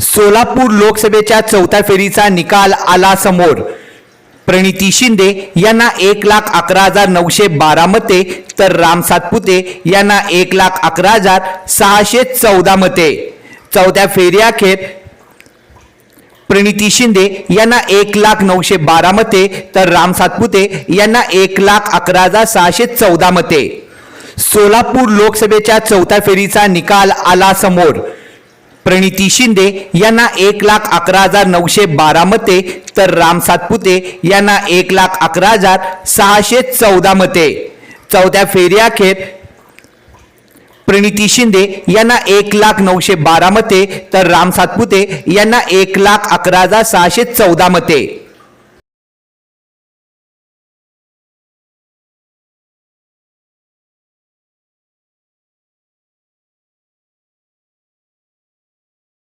सोलापूर लोकसभेच्या चौथ्या फेरीचा निकाल आला समोर. प्रणिती शिंदे यांना एक लाख अकरा हजार नऊशे बारा मते तर राम सातपुते यांना एक लाख अकरा हजार सहाशे चौदा मते. चौथ्या फेरीअखेर प्रणिती शिंदे यांना एक लाख नऊशे बारा मते तर राम सातपुते यांना एक लाख अकरा हजार सहाशे चौदा मते. सोलापूर लोकसभेच्या चौथ्या फेरीचा निकाल आला समोर. प्रणिती शिंदे यांना एक लाख अकरा हजार नऊशे बारा मते तर राम सातपुते यांना एक लाख अकरा हजार सहाशे चौदा मते. चौथ्या फेरीअखेर प्रणिती शिंदे यांना एक लाख नऊशे बारा मते तर राम सातपुते यांना एक लाख अकरा हजार सहाशे चौदा मते.